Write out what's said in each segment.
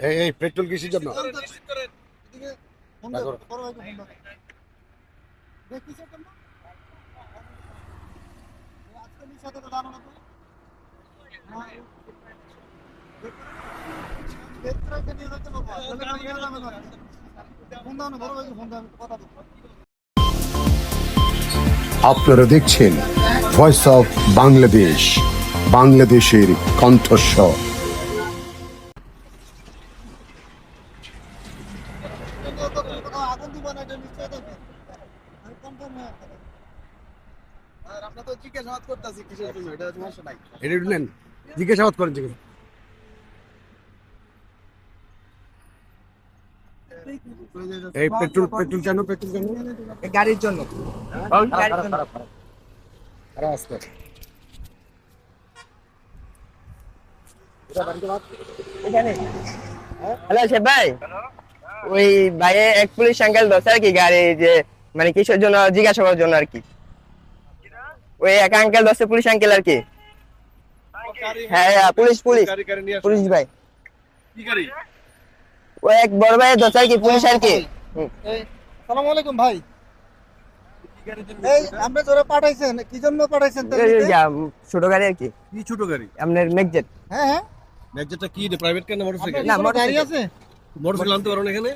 এই এই পেট্রোল কিসের জন্য? এদিকে ফোন দাও, দেখো। বড় ভাইকে ফোন আগুন দিবা না, এটা নিশ্চয়ই দেখবে। আমি confirm হয়ে আসছি। আর আমরা তো জিজ্ঞাসাবাদ করতেছি কিসের জন্য এটা সমস্যা নাই। এটা নেন জিজ্ঞাসাবাদ করেন জিজ্ঞাসা এই পেট্রোল পেট্রোল কেন পেট্রোল কেন? গাড়ির জন্য। গাড়ির জন্য। আরে হ্যালো সে ভাই। ওই ভাইয়ে এক পুলিশ আঙ্কেল ধরছে আর কি গাড়ি যে মানে কিসের জন্য জিজ্ঞাসা করার জন্য আর কি। ওই এক আঙ্কেল ধরছে পুলিশ আঙ্কেল আর কি। হ্যাঁ হ্যাঁ পুলিশ পুলিশ পুলিশ ভাই। কি ওই এক বড় ভাই ধরছে আর কি পুলিশ আর কি। সালামু আলাইকুম ভাই। এই আপনি তোরা পাঠাইছেন কি জন্য ছোট গাড়ি আর কি। কি ছোট গাড়ি? আপনার মেকজেট হ্যাঁ হ্যাঁ। ম্যাকজেটটা কি প্রাইভেট কার মোটরসাইকেল না, কোনো গাড়ি আছে? মোটরসাইকেল আনতে পারো না এখানে?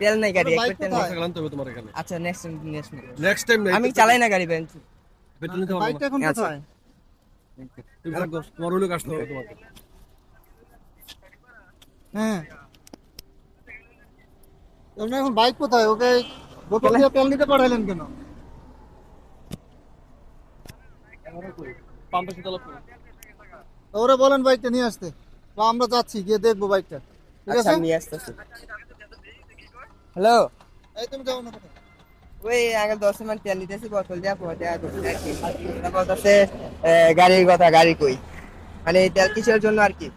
তেল নাই গাড়ি ওটা এক বাইক তেল মোটরসাইকেল আনতে হবে তোমার এখানে। আচ্ছা নেক্সট নেক্সট নেক্সট টাইম আমি চালাই না গাড়ি বেঞ্চ পেট্রোল নিতে পারব বাইকটা এখন আচ্ছা। কোথায়? তোমার হবে তোমাকে। হ্যাঁ। এখন বাইক কোথায়? ওকে বোতল দিয়ে তেল দিতে পাঠাইলেন কেন? ওরে বলেন বাইকটা নিয়ে আসতে। বা আমরা যাচ্ছি গিয়ে দেখব বাইকটা। ঠিক আচ্ছা আছে? নিয়ে আসতেছি। হ্যালো? এই তুমি যাও না ওই আগে দশ মিনিট তেল নিতেছি বোতল দেওয়া পর দেওয়া গাড়ির কথা গাড়ি কই? মানে তেল কিসের জন্য আর কি?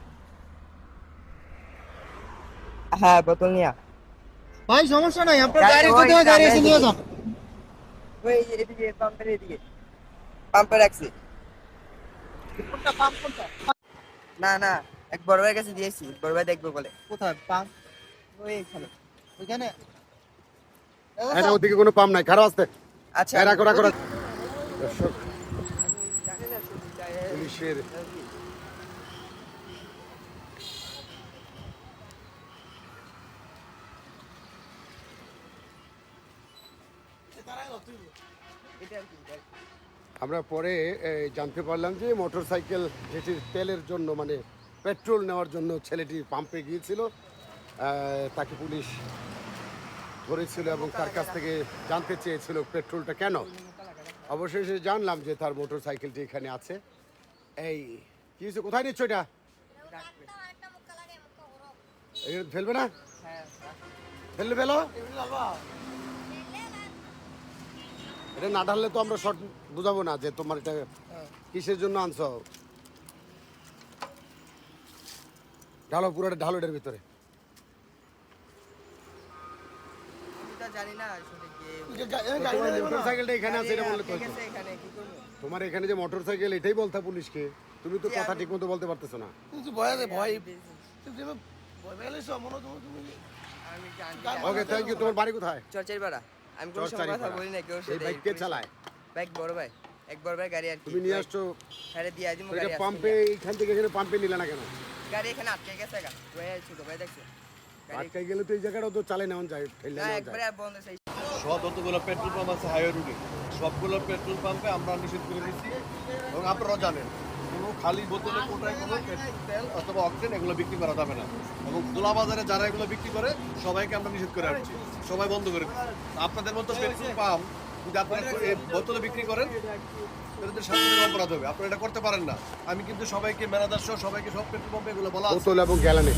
হ্যাঁ বোতল নিয়া। ভাই সমস্যা নাই আপনার গাড়ি- কোথায় গাড়ি এসে নিয়ে যান। ওই এদিকে পাম্পের এদিকে। পাম্পে রাখছি। কোনটা পাম্প কোনটা? না না। এক বড় ভাইয়ের কাছে দিয়েছি বড় ভাই দেখব বলে। কোথায়? পাম্প ওই এখানে। ওইখানে? এটা ওদিকে কোনো পাম নাই খারাপ আসতে আচ্ছা। এরা করা করা যায়- পুলিশের। আমরা পরে জানতে পারলাম যে মোটর সাইকেল যেটির তেলের জন্য মানে পেট্রোল নেওয়ার জন্য ছেলেটি পাম্পে গিয়েছিল তাকে পুলিশ ধরেছিল এবং তার কাছ থেকে জানতে চেয়েছিল পেট্রোলটা কেন। অবশেষে জানলাম যে তার মোটর সাইকেলটি এখানে আছে। এই, কি হয়েছে? কোথায় নিচ্ছ এটা? ফেলবে না? ফেললে ফেলো। এটা না ঢাললে তো আমরা শর্ট বুঝাবো না যে তোমার এটা কিসের জন্য আনছো? ঢালো পুরোটা ঢালো এটার ভিতরে। আমি তো জানি না আসলে কি মোটর সাইকেলটা এখানে আছে এটা বললে তো ঠিক হতো। আছে এখানে কি করব? তোমার এখানে যে মোটর সাইকেল এটাই বলতা পুলিশকে। তুমি তো কথা ঠিক মতো বলতে পারতেছো না। কিন্তু ভয় আছে ভয়। আমি ভয় পেলেছো মনে তুমি তুমি জানি ওকে থ্যাংক ইউ তোমার বাড়ি কোথায়? চর্চের পাড়া আমি কোনো সময় কথা। বলি না কেউ এই বাইক কে চালায়। বাইক বড় ভাই। এক বড় ভাই গাড়ি আর তুমি নিয়ে আসছো। আরে দিয়ে দিমু গাড়ি পাম্পে নিয়ে। এইখান থেকে এখানে পাম্পে নিলে না কেন? গাড়ি এখানে আটকে গেছে গা। ওই ছোট ভাই দেখছে। আটকাই গেলে তো এই জায়গাটাও তো চালাই নেওয়া যায় ফেললে নেওয়া একবারে বন্ধ সেই সব যতগুলো পেট্রোল পাম্প আছে হাইওয়ে রুটে সবগুলো পেট্রোল পাম্পে আমরা নিষেধ করে দিচ্ছি এবং আপনারাও জানেন কোনো খালি বোতলে কোটায় কোনো তেল অথবা অক্সিজেন এগুলো বিক্রি করা যাবে না। এবং খোলা বাজারে যারা এগুলো বিক্রি করে সবাইকে আমরা নিষেধ করে আসছি সবাই বন্ধ করে আপনাদের মতো পেট্রোল পাম্প যদি আপনারা বোতল বিক্রি করেন তাদের এটা করতে পারেন না। আমি কিন্তু সবাইকে ম্যানেজার সহ সবাইকে সব পেট্রোল পাম্প এগুলো বলা বোতল এবং গ্যালানে।